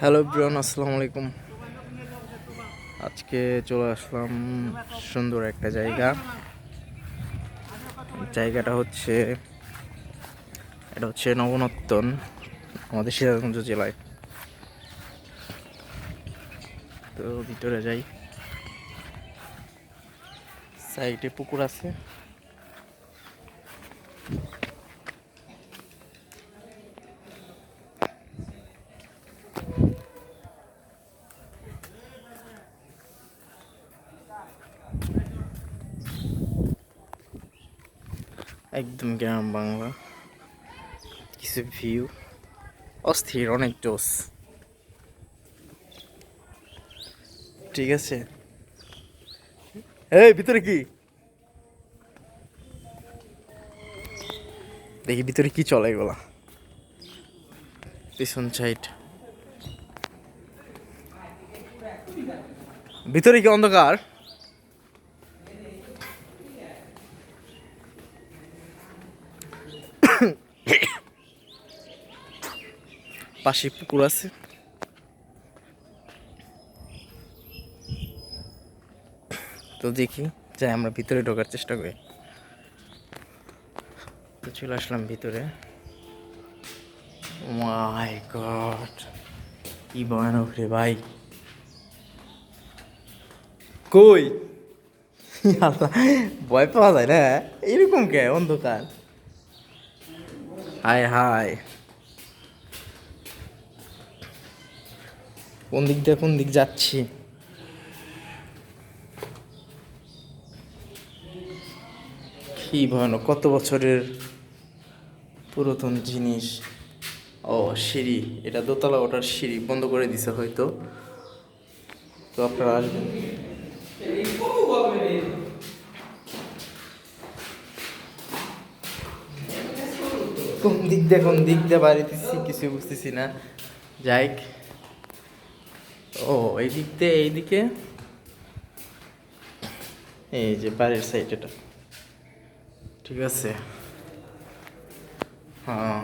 Hello Brian আসসালামু আলাইকুম। আজকে চলে আসলাম সুন্দর একটা জায়গা। জায়গাটা হচ্ছে, এটা হচ্ছে নবনত্তন, আমাদের সিরাজগঞ্জ জেলায়। তো ভিতরে যাই। সাইডে পুকুর আছে। একদম গ্রাম বাংলা। কিছু ভিউ অস্থির, অনেক জোস ঠিক আছে? এই, ভিতরে কি? দেখি ভিতরে কি চলে এগুলা। পিছন সাইড ভিতরে কি অন্ধকার? পাশে পুকুর আছে। তো দেখি, যাই আমরা ভিতরে ঢোকার চেষ্টা করি। তো চলে আসলাম ভিতরে। গড কি ভয়ানক রে ভাই। কই? ভয় পাওয়া যায় না? এরকম কে? অন্ধকার। হায় হায় কোন দিক দিয়ে কোন দিক যাচ্ছি? কি ভয়ানক, কত বছরের পুরাতন জিনিস? ও, সিঁড়ি, এটা দোতলা ওঠার সিঁড়ি, বন্ধ করে দিছে হয়তো। তো আপনারা আসবেন। কোন দিক দিয়ে কোন দিক দিয়ে বাড়িতেছি কিছু বুঝতেছি না। যাই ও এই দিক দিয়ে এইদিকে? এই যে বাড়ির সাইড এটা। ঠিক আছে। হ্যাঁ।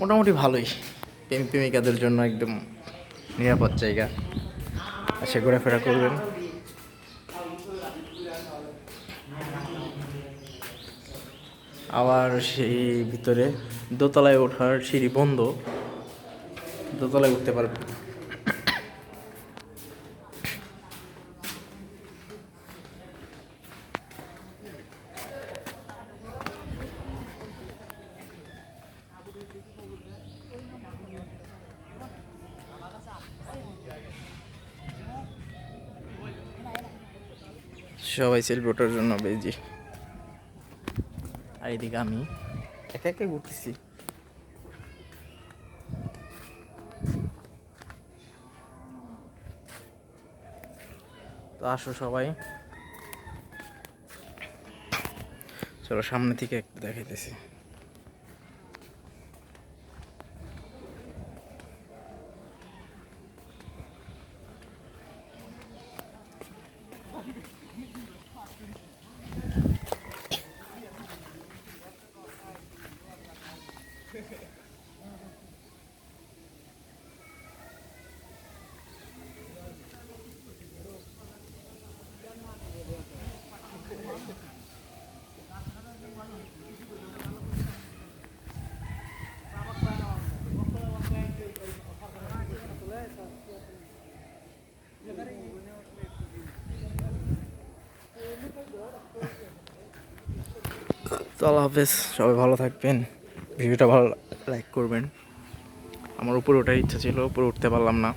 মোটামুটি ভালোই। প্রেম প্রেমিকাদের জন্য একদম নিরাপদ জায়গা। আশা ঘোরাফেরা করবেন। আবার সেই ভিতরে দোতলায় ওঠার সিঁড়ি বন্ধ। দোতলায় উঠতে পারবে সবাই সেলফি ওঠার জন্য বেজি আর এদিকে আমি একা একা ঘুরতেছি। তো আসো সবাই। চলো সামনে থেকে একটু দেখাইতেছি। তো আল্লাহ হাফেজ, সবাই ভালো থাকবেন। ভিডিওটা ভালো লাইক করবেন। আমার উপরে ওটাই ইচ্ছা ছিল, উপরে উঠতে পারলাম না।